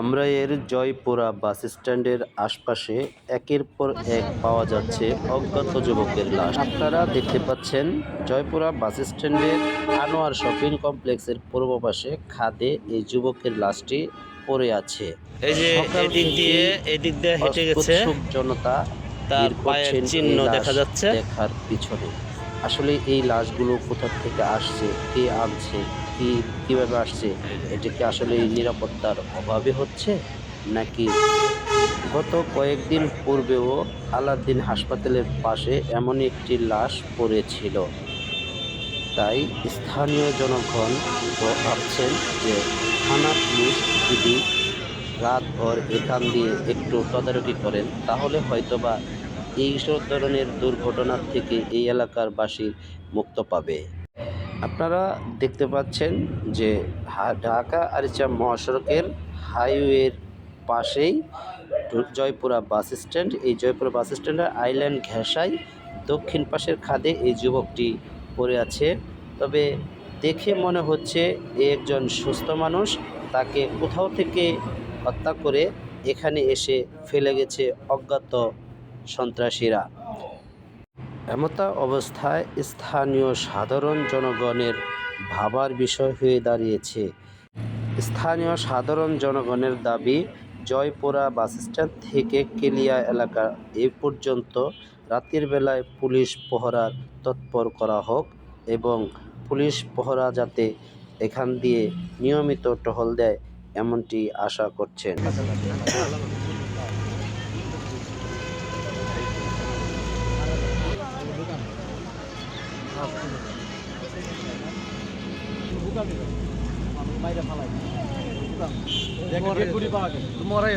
ধামরাইয়ের জয়পুরা বাস স্ট্যান্ডের আশপাশে একের পর এক পাওয়া যাচ্ছে অজ্ঞাত যুবকের লাশ। আপনারা দেখতে পাচ্ছেন জয়পুরা বাস স্ট্যান্ডের আনোয়ার শপিং কমপ্লেক্সের পূর্ব পাশে খাদে এই যুবকের লাশটি পড়ে আছে। এই যে এদিক দিয়ে এদিক দিয়ে হেঁটে গেছে। জনতা তার পায়ের চিহ্ন দেখা যাচ্ছে। দেখার পিছনে। আসলে এই লাশগুলো কোথা থেকে আসছে, কে আনছে, কি, কীভাবে আসছে, এটা কি আসলে নিরাপত্তার অভাবে হচ্ছে? নাকি গত কয়েকদিন পূর্বেও আলাদ্দিন হাসপাতালের পাশে এমনই একটি লাশ পড়েছিল। তাই স্থানীয় জনগণ ভাবছেন যে থানা পুলিশ যদি রাতভর এখান দিয়ে একটু তদারকি করেন, তাহলে হয়তোবা এই সব ধরনের দুর্ঘটনার থেকে এই এলাকার বাসী মুক্ত পাবে। আপনারা দেখতে পাচ্ছেন যে ঢাকা আরিচা মহাসড়কের হাইওয়ের পাশেই জয়পুরা বাস স্ট্যান্ড। এই জয়পুরা বাস স্ট্যান্ডের আইল্যান্ড ঘেঁষায় দক্ষিণ পাশের খাদে এই যুবকটি পড়ে আছে। তবে দেখে মনে হচ্ছে এ একজন সুস্থ মানুষ, তাকে কোথাও থেকে হত্যা করে এখানে এসে ফেলে গেছে অজ্ঞাত সন্ত্রাসীরা। এমতা অবস্থায় স্থানীয় সাধারণ জনগণের ভাবার বিষয় হয়ে দাঁড়িয়েছে। স্থানীয় সাধারণ জনগণের দাবি, জয়পুরা বাসস্ট্যান্ড থেকে কেলিয়া এলাকা এ পর্যন্ত রাতের বেলায় পুলিশ পহরার তৎপর করা হোক এবং পুলিশ পহরা যাতে এখান দিয়ে নিয়মিত টহল দেয়, এমনটি আশা করছেন। মরাই